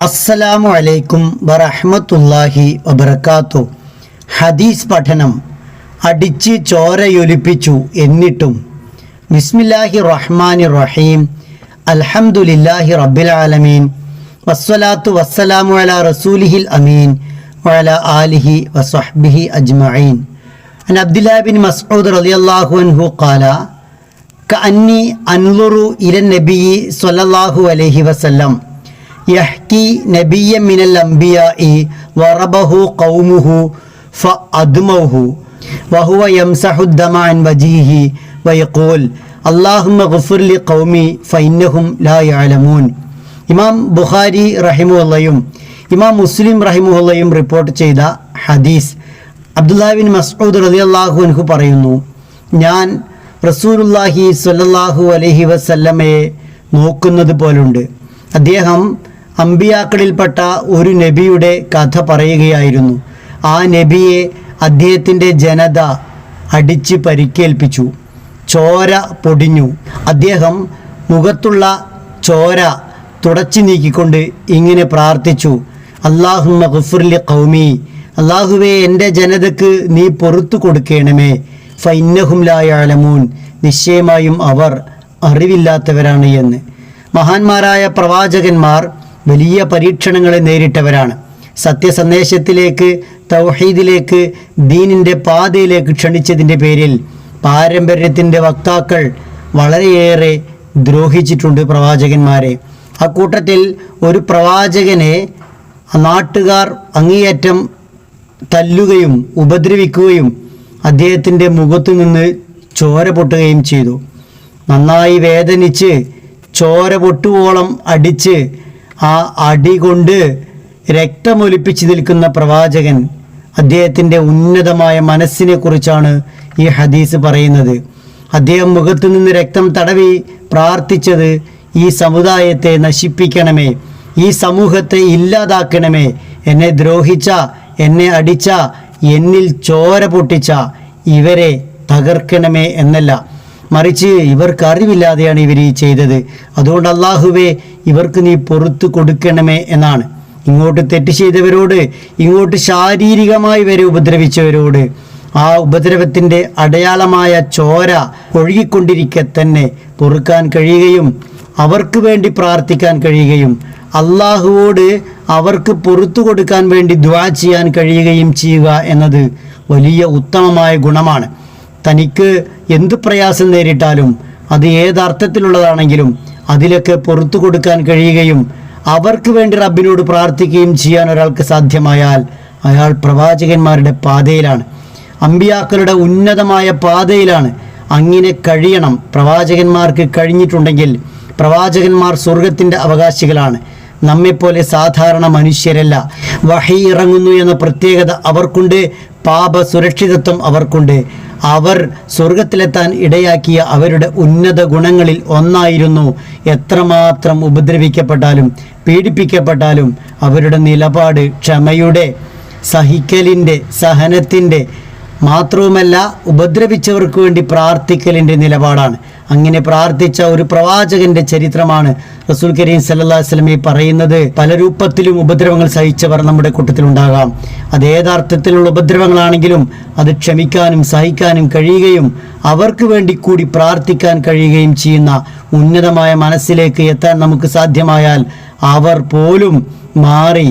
അസ്സലാമു അലൈക്കും വറഹമത്തല്ലാഹി വബർക്കാത്തു ഹദീസ് പഠനം അടിച്ച് ചോരയൊലിപ്പിച്ചു എന്നിട്ടും. ബിസ്മില്ലാഹി റഹ്മാൻ റഹീം അൽഹംദുലില്ലാഹി റബ്ബിൽ ആലമീൻ വസ്സലാത്തു വസ്സലാമു അല റസൂലിഹിൽ അമീൻ. വഅല ആലിഹി വസ്വഹ്ബിഹി അജ്മഈൻ. അൻ അബ്ദുല്ലാ ബിൻ മസ്ഊദ് റളിയല്ലാഹു അൻഹു ഖാല കഅന്നി അൻലുറു ഇല നബി സ്വല്ലല്ലാഹു അലൈഹി വസല്ലം. യഹ്കി നബിയ മിനൽ അംബിയ വറബഹു കൗമുഹു ഫ അദ്മഹു വഹുവ യംസഹുദ്ദമാൻ വജീഹി വയഖൂൽ അള്ളാഹുമ ഗുഫുർലി കൗമി ഫൈന്നഹും ലാ യാലമൂൻ ഇമാം ബുഖാരി റഹിമുള്ളയും ഇമാം മുസ്ലിം റഹിമുള്ളയും റിപ്പോർട്ട് ചെയ്ത ഹദീസ് അബ്ദുല്ലാബിൻ മസ്ഊദ് റലി അള്ളാഹുൻഹു പറയുന്നു ഞാൻ റസൂലുല്ലാഹി സല്ലാഹു അലഹി വസല്ലമയെ നോക്കുന്നത് പോലുണ്ട്. അദ്ദേഹം അമ്പിയാക്കളിൽപ്പെട്ട ഒരു നബിയുടെ കഥ പറയുകയായിരുന്നു. ആ നബിയെ അദ്ദേഹത്തിന്റെ ജനത അടിച്ച് പരിക്കേൽപ്പിച്ചു. ചോര പൊടിഞ്ഞു. അദ്ദേഹം മുഖത്തുള്ള ചോര തുടച്ചു നീക്കിക്കൊണ്ട് ഇങ്ങനെ പ്രാർത്ഥിച്ചു. അള്ളാഹുമ്മ ഗഫുർലി കൗമി അള്ളാഹുവെ എന്റെ ജനതക്ക് നീ പൊറത്തു കൊടുക്കണമേ. ഫൈന്നഹും ലായാലമൂൻ നിശ്ചയമായും അവർ അറിവില്ലാത്തവരാണ് എന്ന്. മഹാന്മാരായ പ്രവാചകന്മാർ വലിയ പരീക്ഷണങ്ങളെ നേരിട്ടവരാണ്. സത്യസന്ദേശത്തിലേക്ക് തൗഹീദിലേക്ക് ദീനിന്റെ പാതയിലേക്ക് ക്ഷണിച്ചതിന്റെ പേരിൽ പാരമ്പര്യത്തിന്റെ വക്താക്കൾ വളരെയേറെ ദ്രോഹിച്ചിട്ടുണ്ട് പ്രവാചകന്മാരെ. അക്കൂട്ടത്തിൽ ഒരു പ്രവാചകനെ നാട്ടുകാർ അങ്ങേയറ്റം തല്ലുകയും ഉപദ്രവിക്കുകയും അദ്ദേഹത്തിന്റെ മുഖത്തു നിന്ന് ചോര പൊട്ടുകയും ചെയ്തു. നന്നായി വേദനിച്ച് ചോര പൊട്ടുവോളം അടിച്ച് ആ അടി കൊണ്ട് രക്തമൊലിപ്പിച്ച് നിൽക്കുന്ന പ്രവാചകൻ അദ്ദേഹത്തിന്റെ ഉന്നതമായ മനസ്സിനെ കുറിച്ചാണ് ഈ ഹദീസ് പറയുന്നത്. അദ്ദേഹം മുഖത്തു നിന്ന് രക്തം തടവി പ്രാർത്ഥിച്ചത് ഈ സമുദായത്തെ നശിപ്പിക്കണമേ ഈ സമൂഹത്തെ ഇല്ലാതാക്കണമേ എന്നെ ദ്രോഹിച്ച എന്നെ അടിച്ച എന്നിൽ ചോര പൊട്ടിച്ച ഇവരെ തകർക്കണമേ എന്നല്ല. മറിച്ച് ഇവർക്ക് അറിവില്ലാതെയാണ് ഇവർ ഈ ചെയ്തത്. അതുകൊണ്ട് അള്ളാഹുവേ ഇവർക്ക് നീ പൊറത്തു കൊടുക്കണമേ എന്നാണ്. ഇങ്ങോട്ട് തെറ്റ് ചെയ്തവരോട് ഇങ്ങോട്ട് ശാരീരികമായി വരെ ഉപദ്രവിച്ചവരോട് ആ ഉപദ്രവത്തിന്റെ അടയാളമായ ചോര ഒഴുകിക്കൊണ്ടിരിക്കെ തന്നെ പൊറുക്കാൻ കഴിയുകയും അവർക്ക് വേണ്ടി പ്രാർത്ഥിക്കാൻ കഴിയുകയും അള്ളാഹുവോട് അവർക്ക് പൊറത്തു കൊടുക്കാൻ വേണ്ടി ദ്വാ ചെയ്യാൻ കഴിയുകയും ചെയ്യുക എന്നത് വലിയ ഉത്തമമായ ഗുണമാണ്. തനിക്ക് എന്ത് പ്രയാസം നേരിട്ടാലും അത് ഏതർത്ഥത്തിലുള്ളതാണെങ്കിലും അതിലൊക്കെ പുറത്തു കൊടുക്കാൻ കഴിയുകയും അവർക്ക് വേണ്ടി റബ്ബിനോട് പ്രാർത്ഥിക്കുകയും ചെയ്യാൻ ഒരാൾക്ക് സാധ്യമായാൽ അയാൾ പ്രവാചകന്മാരുടെ പാതയിലാണ്. അമ്പിയാക്കളുടെ ഉന്നതമായ പാതയിലാണ് അങ്ങനെ കഴിയണം. പ്രവാചകന്മാർക്ക് കഴിഞ്ഞിട്ടുണ്ടെങ്കിൽ പ്രവാചകന്മാർ സ്വർഗത്തിന്റെ അവകാശികളാണ്. നമ്മെപ്പോലെ സാധാരണ മനുഷ്യരല്ല. വഹി ഇറങ്ങുന്നു എന്ന പ്രത്യേകത അവർക്കുണ്ട്. പാപ സുരക്ഷിതത്വം അവർക്കുണ്ട്. അവർ സ്വർഗത്തിലെത്താൻ ഇടയാക്കിയ അവരുടെ ഉന്നത ഗുണങ്ങളിൽ ഒന്നായിരുന്നു. എത്രമാത്രം ഉപദ്രവിക്കപ്പെട്ടാലും പീഡിപ്പിക്കപ്പെട്ടാലും അവരുടെ നിലപാട് ക്ഷമയുടെ സഹിക്കലിന്റെ സഹനത്തിന്റെ മാത്രവുമല്ല ഉപദ്രവിച്ചവർക്ക് വേണ്ടി പ്രാർത്ഥിക്കലിന്റെ നിലപാടാണ്. അങ്ങനെ പ്രാർത്ഥിച്ച ഒരു പ്രവാചകന്റെ ചരിത്രമാണ് റസൂൽ കരീം സല്ലാ വസ്ലമി പറയുന്നത് പല രൂപത്തിലും ഉപദ്രവങ്ങൾ സഹിച്ചവർ നമ്മുടെ കൂട്ടത്തിലുണ്ടാകാം. അത് ഏതർത്ഥത്തിലുള്ള ഉപദ്രവങ്ങളാണെങ്കിലും അത് ക്ഷമിക്കാനും സഹിക്കാനും കഴിയുകയും അവർക്ക് വേണ്ടി കൂടി പ്രാർത്ഥിക്കാൻ കഴിയുകയും ചെയ്യുന്ന ഉന്നതമായ മനസ്സിലേക്ക് എത്താൻ നമുക്ക് സാധ്യമായാൽ അവർ പോലും മാറി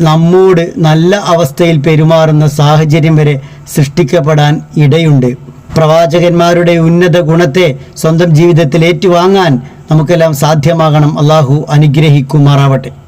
നമ്മോട് നല്ല അവസ്ഥയിൽ പെരുമാറുന്ന സാഹചര്യം വരെ സൃഷ്ടിക്കപ്പെടാൻ ഇടയുണ്ട്. പ്രവാചകന്മാരുടെ ഉന്നത ഗുണത്തെ സ്വന്തം ജീവിതത്തിൽ ഏറ്റുവാങ്ങാൻ നമുക്കെല്ലാം സാധ്യമാകണം. അള്ളാഹു അനുഗ്രഹിക്കുമാറാവട്ടെ.